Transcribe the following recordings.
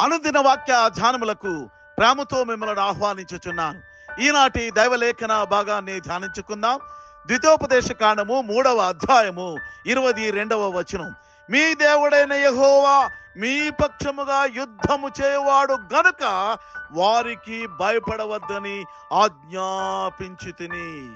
అనుదిన వాక్య ధ్యానములకు ప్రేమతో మిమ్మల్ని ఆహ్వానించుచున్నాను. ఈనాటి దైవలేఖన భాగాన్ని ధ్యానించుకుందాం. ద్వితోపదేశ కాండము మూడవ అధ్యాయము ఇరవై రెండవ వచనం. మీ దేవుడైన యహోవా మీ పక్షముగా యుద్ధము చేయవాడు గనుక వారికి భయపడవద్దని ఆజ్ఞాపించి తిని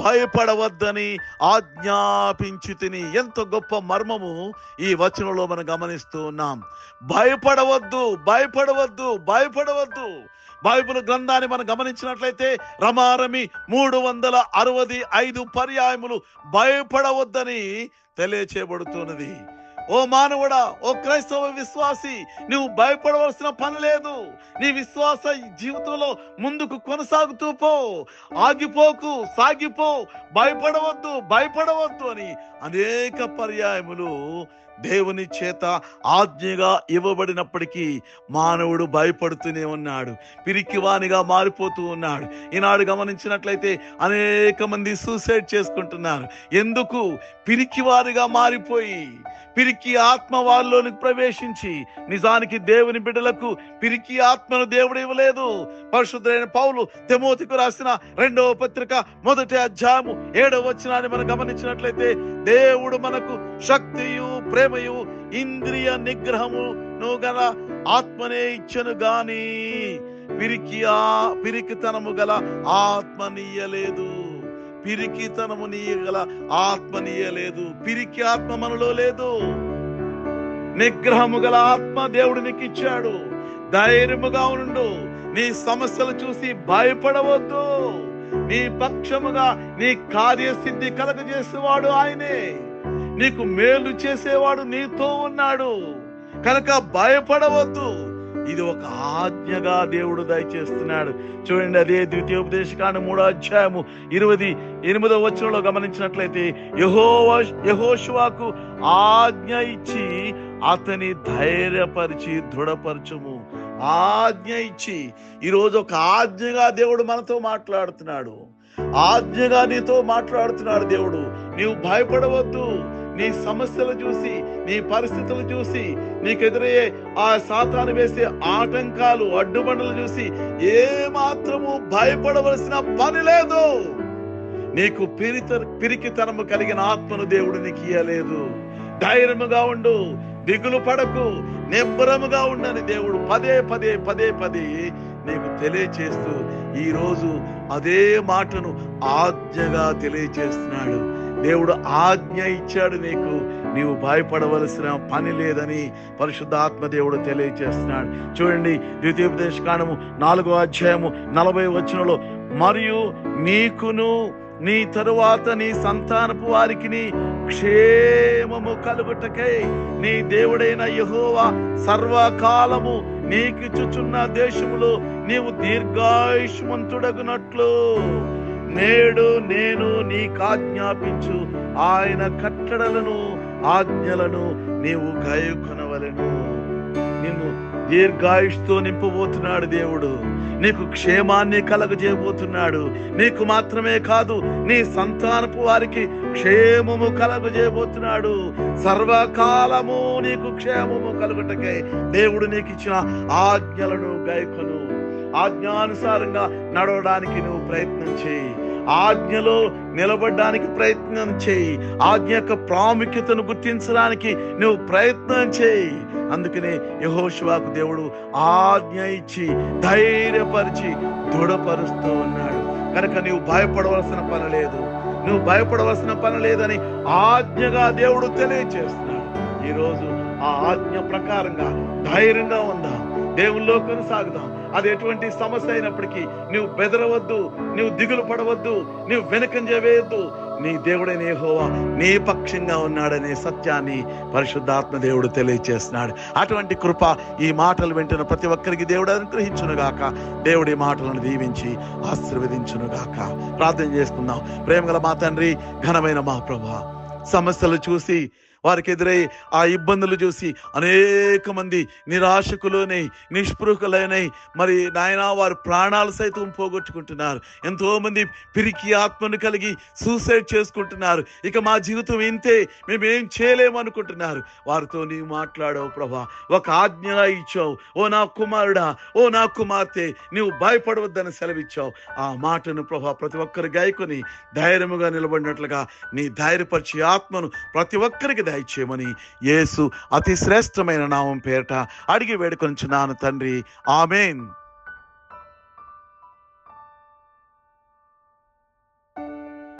భయపడవద్దని ఆజ్ఞాపించి తిని. ఎంత గొప్ప మర్మము ఈ వచనంలో మనం గమనిస్తూ ఉన్నాం. భయపడవద్దు భయపడవద్దు భయపడవద్దు. బైబిల్ గ్రంథాన్ని మనం గమనించినట్లయితే రమారమి మూడు వందల అరవది ఐదు పర్యాయములు భయపడవద్దని తెలియచేయబడుతున్నది. ఓ మానవుడా ఓ క్రైస్తవ విశ్వాసి నువ్వు భయపడవలసిన పని లేదు. నీ విశ్వాస జీవితంలో ముందుకు కొనసాగుతూ పో. ఆగిపోకు సాగిపో. భయపడవద్దు భయపడవద్దు అని అనేక పర్యాయములు దేవుని చేత ఆజ్ఞగా ఇవ్వబడినప్పటికీ మానవుడు భయపడుతూనే ఉన్నాడు. పిరికివానిగా మారిపోతూ ఉన్నాడు. ఈనాడు గమనించినట్లయితే అనేక మంది సూసైడ్ చేసుకుంటున్నారు. ఎందుకు? పిరికివారిగా మారిపోయి పిరికి ఆత్మ వారిలోనికి ప్రవేశించి నిజానికి దేవుని బిడ్డలకు పిరికి ఆత్మను దేవుడు ఇవ్వలేదు. పరిశుద్ధులైన పౌలు తెమోతికు రాసిన రెండవ పత్రిక మొదటి అధ్యాయము ఏడవ వచ్చినాన్ని మనం గమనించినట్లయితే దేవుడు మనకు శక్తియు ప్రేమయు ఇంద్రియ నిగ్రహమును గల ఆత్మనే ఇచ్చను గాని పిరికి ఆ పిరికితనము గల ఆత్మనీయలేదు పిరికితనము నీయగల ఆత్మ నీయలేదు పిరికి ఆత్మ మనలో లేదు. నిగ్రహము గల ఆత్మ దేవుడు నీకు ఇచ్చాడు ధైర్యముగా ఉండు. నీ సమస్యలు చూసి భయపడవద్దు. నీ పక్షముగా నీ కార్యసిద్ధి కలగజేసేవాడు ఆయనే. నీకు మేలు చేసేవాడు నీతో ఉన్నాడు. కనుక భయపడవద్దు. ఇది ఒక ఆజ్ఞగా దేవుడు దయచేస్తున్నాడు. చూడండి అదే ద్వితీయోపదేశకాండ మూడో అధ్యాయము ఇరవై ఎనిమిదో వచనంలో గమనించినట్లయితే యహో యహోశువాకు ఆజ్ఞ ఇచ్చి అతని ధైర్యపరిచి దృఢపరచము. ఆజ్ఞ ఇచ్చి ఈరోజు ఒక ఆజ్ఞగా దేవుడు మనతో మాట్లాడుతున్నాడు. ఆజ్ఞగా నీతో మాట్లాడుతున్నాడు దేవుడు. నీవు భయపడవద్దు. నీ సమస్యలు చూసి నీ పరిస్థితులు చూసి నీకు ఎదురయ్యే ఆ సాతాను వేసే ఆటంకాలు అడ్డుబండలు చూసి ఏ మాత్రము భయపడవలసిన పని లేదు. నీకు పిరిత పిరికితనము కలిగిన ఆత్మను దేవుడు నీకు ఇయ్యలేదు. ధైర్యముగా ఉండు దిగులు పడకు నిబ్బరముగా ఉండని దేవుడు పదే పదే పదే పదే నీకు తెలియచేస్తూ ఈ రోజు అదే మాటను ఆజ్ఞగా తెలియచేస్తున్నాడు. దేవుడు ఆజ్ఞ ఇచ్చాడు నీకు. నీవు భయపడవలసిన పని లేదని పరిశుద్ధాత్మ దేవుడు తెలియచేస్తున్నాడు. చూడండి ద్వితీయోపదేశ కాండము నాలుగో అధ్యాయము నలభై వచనంలో మరియు నీకును నీ తరువాత నీ సంతానపు వారికి క్షేమము కలుగుటకై నీ దేవుడైన యహోవా సర్వకాలము నీకు చుచున్న దేశములో నీవు దీర్ఘాయుష్మంతుడగునట్లు. నేడు నేను నీకాజ్ఞాపించు ఆయన కట్టడలను ఆజ్ఞలను నీవు గాయకొనవలను. నిన్ను దీర్ఘాయుష్తో నింపబోతున్నాడు దేవుడు. నీకు క్షేమాన్ని కలగజేయబోతున్నాడు. నీకు మాత్రమే కాదు నీ సంతానపు వారికి క్షేమము కలగజేయబోతున్నాడు. సర్వకాలము నీకు క్షేమము కలుగుటకై దేవుడు నీకు ఇచ్చిన ఆజ్ఞలను గాయకును. ఆజ్ఞానుసారంగా నడవడానికి నువ్వు ప్రయత్నం చేయి. ఆజ్ఞలో నిలబడడానికి ప్రయత్నం చేయి. ఆజ్ఞ యొక్క ప్రాముఖ్యతను గుర్తించడానికి నువ్వు ప్రయత్నం చేయి. అందుకనే యహోశివాకు దేవుడు ఆజ్ఞ ఇచ్చి ధైర్యపరిచి దృఢపరుస్తూ ఉన్నాడు. కనుక నీవు భయపడవలసిన పని లేదు. నువ్వు భయపడవలసిన పని లేదని ఆజ్ఞగా దేవుడు తెలియచేస్తున్నాడు. ఈరోజు ఆ ఆజ్ఞ ప్రకారంగా ధైర్యంగా ఉందాం. దేవుల్లో కొనసాగుదాం అది ఎటువంటి సమస్య అయినప్పటికీ నువ్వు బెదరవద్దు నువ్వు దిగులు పడవద్దు నువ్వు వెనకం చేయవద్దు నీ దేవుడైన హోవా నీ పక్షంగా ఉన్నాడనే సత్యాన్ని పరిశుద్ధాత్మ దేవుడు తెలియచేస్తున్నాడు. అటువంటి కృప ఈ మాటలు వింటున్న ప్రతి ఒక్కరికి దేవుడు అనుగ్రహించునుగాక. దేవుడి మాటలను దీవించి ఆశీర్వదించునుగాక. ప్రార్థన చేసుకుందాం. ప్రేమగల మా తండ్రి ఘనమైన మా ప్రభ సమస్యలు చూసి వారికి ఎదురై ఆ ఇబ్బందులు చూసి అనేక మంది నిరాశకులోనై నిస్పృహకులైనై మరి నాయన వారు ప్రాణాలు సైతం పోగొట్టుకుంటున్నారు. ఎంతోమంది పిరికి ఆత్మను కలిగి సూసైడ్ చేసుకుంటున్నారు. ఇక మా జీవితం ఇంతే మేమేం చేయలేము అనుకుంటున్నారు. వారితో నీవు మాట్లాడవు ప్రభా ఒక ఆజ్ఞగా ఇచ్చావు. ఓ నా కుమారుడా ఓ నా కుమార్తె నీవు భయపడవద్దని సెలవిచ్చావు. ఆ మాటను ప్రభా ప్రతి ఒక్కరు గాయకుని ధైర్యముగా నిలబడినట్లుగా నీ ధైర్యపరిచే ఆత్మను ప్రతి ఒక్కరికి దయచేయమని యేసు అతి శ్రేష్టమైన నామం పేరట అడిగి వేడుకొంచున్నాను తండ్రి. ఆమెన్.